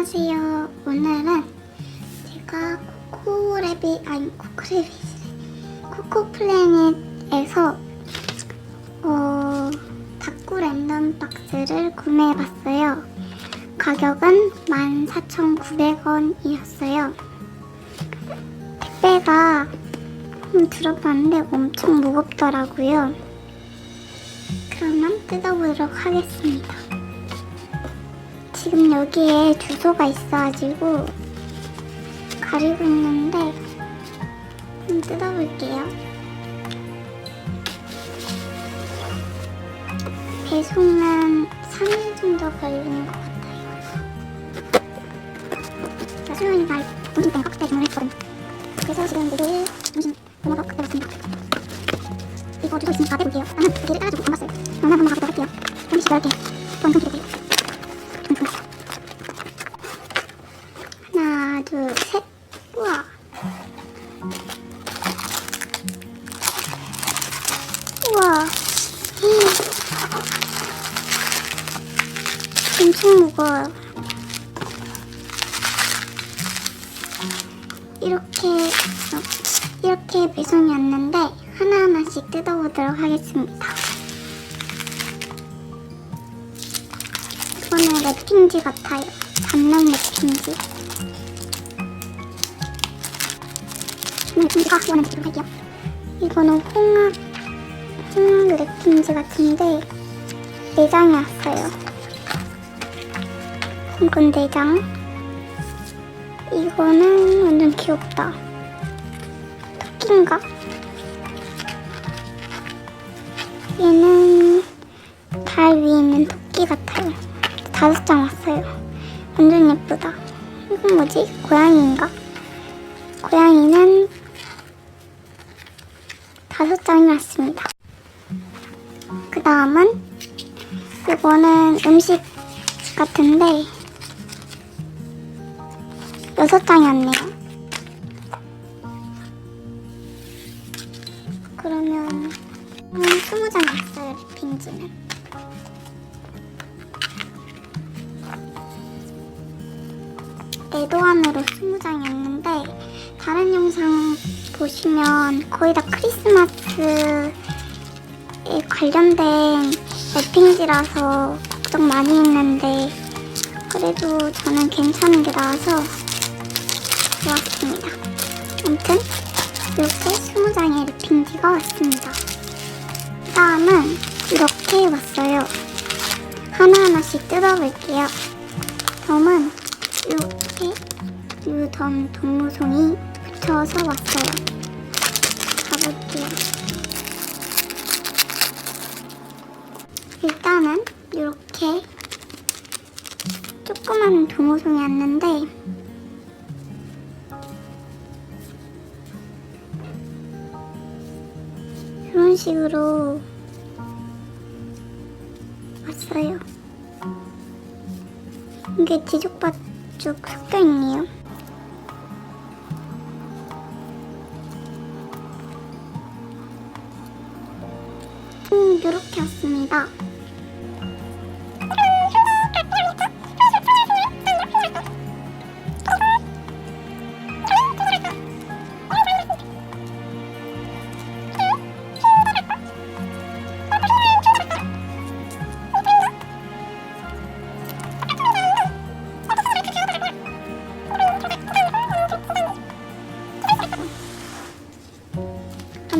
안녕하세요. 오늘은 제가 코코레비 아니 코코레비 코코플래닛에서 어 다꾸 랜덤 박스를 구매해봤어요. 가격은 14,900원이었어요. 택배가 들어봤는데 엄청 무겁더라고요. 그러면 뜯어보도록 하겠습니다. 지금 여기에 주소가 있어가지고 가리고 있는데 한번 뜯어볼게요. 배송은 3일 정도 걸리는 것 같아요. 점심 때 깍대 주문 우와. 엄청 무거워요. 이렇게, 어, 이렇게 배송이 왔는데 하나하나씩 뜯어보도록 하겠습니다. 이거는 랩핑지 같아요. 잡는 랩핑지. 이거는. 이거는 홍합, 홍합 랩핑지 같은데 내장이 왔어요. 이건 내장. 이거는 완전 귀엽다. 토끼인가? 얘는 달 위에 있는 토끼 같아요. 다섯 장 왔어요. 완전 예쁘다. 이건 뭐지? 고양이인가? 고양이는 다섯 장이 왔습니다. 그 다음은 이거는 음식 같은데 여섯 장이 왔네요. 그러면 음, 스무 장이 왔어요. 핑지는. 내도안으로 20장이었는데 다른 영상 보시면 거의 다 크리스마스에 관련된 랩핑지라서 걱정 많이 했는데 그래도 저는 괜찮은 게 나와서 좋았습니다. 아무튼 이렇게 20장의 랩핑지가 왔습니다. 그 다음은 이렇게 왔어요. 하나하나씩 뜯어볼게요. 덤은 이렇게 유덤 동무송이 붙여서 왔어요. 가볼게요. 왔는데 이런 식으로 왔어요. 이게 뒤죽박죽 섞여 있네요. 음, 이렇게 왔습니다.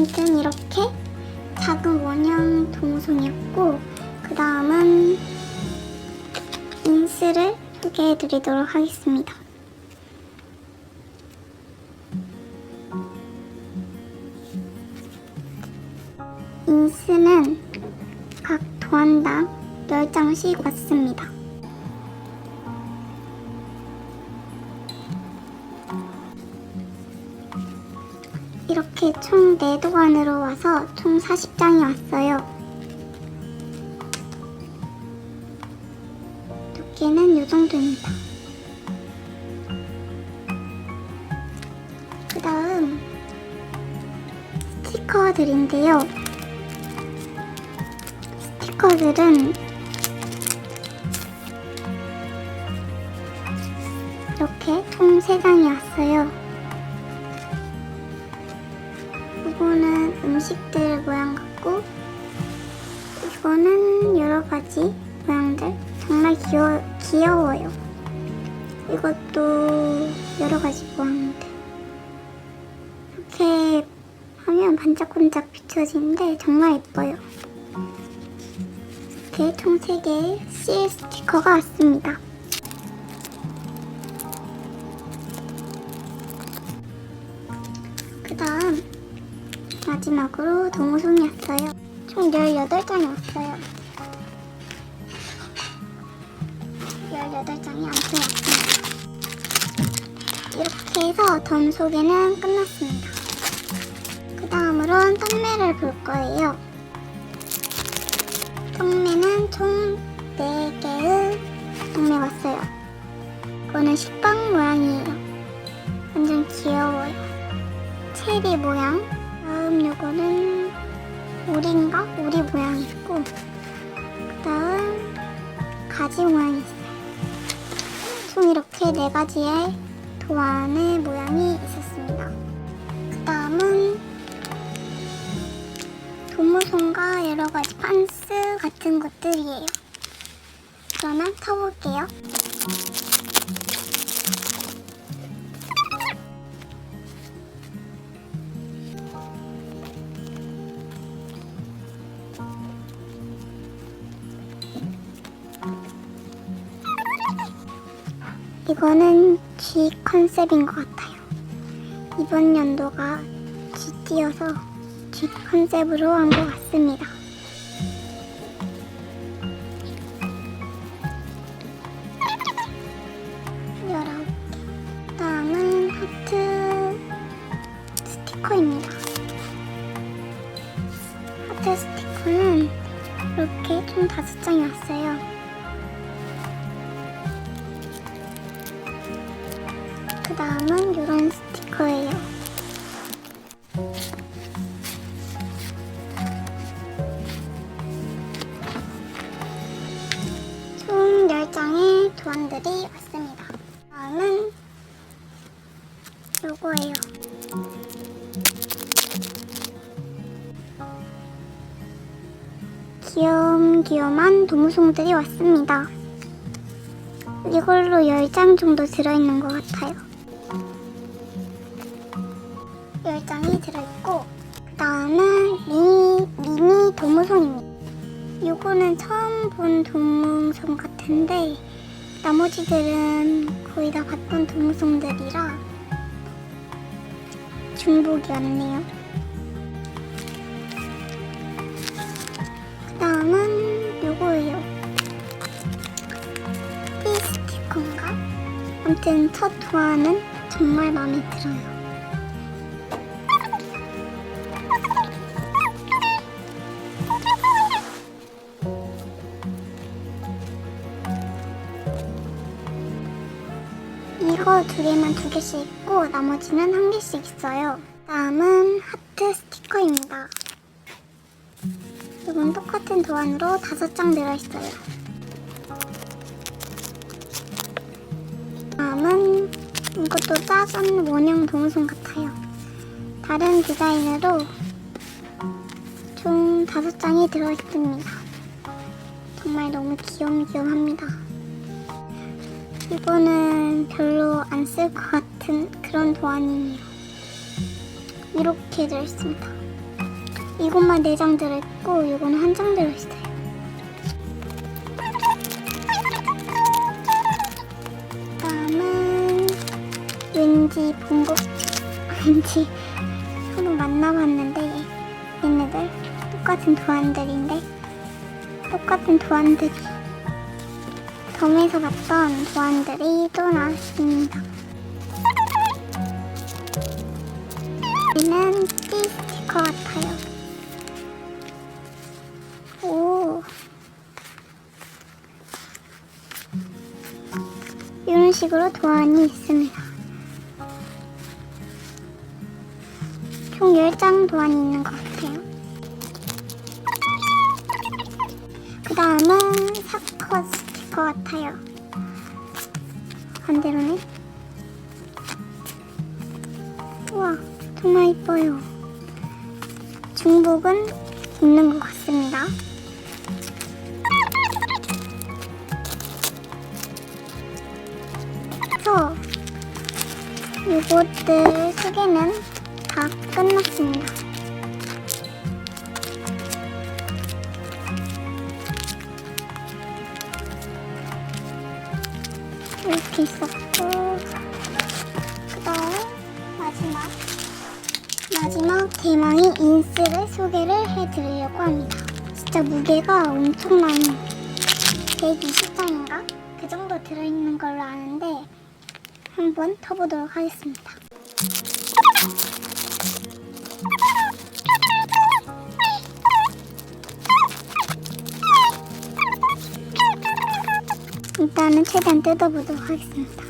아무튼 이렇게 작은 원형 동송이었고 그 다음은 인스를 소개해 드리도록 하겠습니다. 인스는 각 도안당 10장씩 왔습니다. 이렇게 총 4도안으로 와서 총 40장이 왔어요. 두께는 이 정도입니다. 그 다음 스티커들인데요. 스티커들은 이렇게 총 3장이 왔어요. 식들 모양 같고 이거는 여러 가지 모양들 정말 귀여, 귀여워요. 이것도 여러 가지 모양들 이렇게 하면 반짝반짝 비춰지는데 정말 예뻐요. 이렇게 총 3개의 CL 스티커가 왔습니다. 그 다음 마지막으로 동호송이 왔어요. 총 18장이 왔어요. 18장이 아무튼 왔습니다. 이렇게 해서 던 소개는 끝났습니다. 그 다음으론 떡매를 볼 거예요. 가지의 도안의 모양이 있었습니다. 그 다음은 도무송과 여러 가지 판스 같은 것들이에요. 그러면 펴볼게요. 이거는 G 컨셉인 것 같아요. 이번 연도가 G띠여서 G 컨셉으로 한 것 같습니다. 열아홉 개. 다음은 하트 스티커입니다. 하트 스티커는 이렇게 총 다섯 장이 왔어요. 도안들이 왔습니다. 다음은 요거예요. 귀염귀염한 도무송들이 왔습니다. 이걸로 10장 정도 들어있는 것 같아요. 10장이 들어있고 그 다음은 미니, 미니 도무송입니다. 요거는 처음 본 도무송 같은데 나머지들은 거의 다 봤던 도무송들이라 중복이었네요. 그 다음은 요거예요. 이 스티커인가? 아무튼 첫 도안은 정말 마음에 들어요. 이거 두 개씩 있고 나머지는 한 개씩 있어요. 다음은 하트 스티커입니다. 이건 똑같은 도안으로 다섯 장 들어있어요. 다음은 이것도 작은 원형 동송 같아요. 다른 디자인으로 총 다섯 장이 들어있습니다. 정말 너무 귀염귀염합니다. 이거는 별로 안 쓸 것 같은 그런 도안이에요. 이렇게 들어있습니다. 이것만 4장 들어있고 이거는 한장 들어있어요. 다음은 왠지 본것 왠지 한번 만나봤는데 얘네들 똑같은 도안들인데 똑같은 도안들이 덤에서 봤던 도안들이 또 나왔습니다. 얘는 띠 스티커 같아요. 오. 이런 식으로 도안이 있습니다. 총 10장 도안이 있는 것 같아요. 그 다음은 것 같아요. 반대로네. 우와, 정말 이뻐요. 중복은 있는 것 같습니다. 그래서 이것들 소개는 다 끝났습니다. 이렇게 있었고 그다음 마지막 마지막 대망의 인스를 소개를 해드리려고 합니다. 진짜 무게가 엄청난 120장인가? 그 정도 들어있는 걸로 아는데 한번 터보도록 하겠습니다. 일단은 최대한 뜯어보도록 하겠습니다.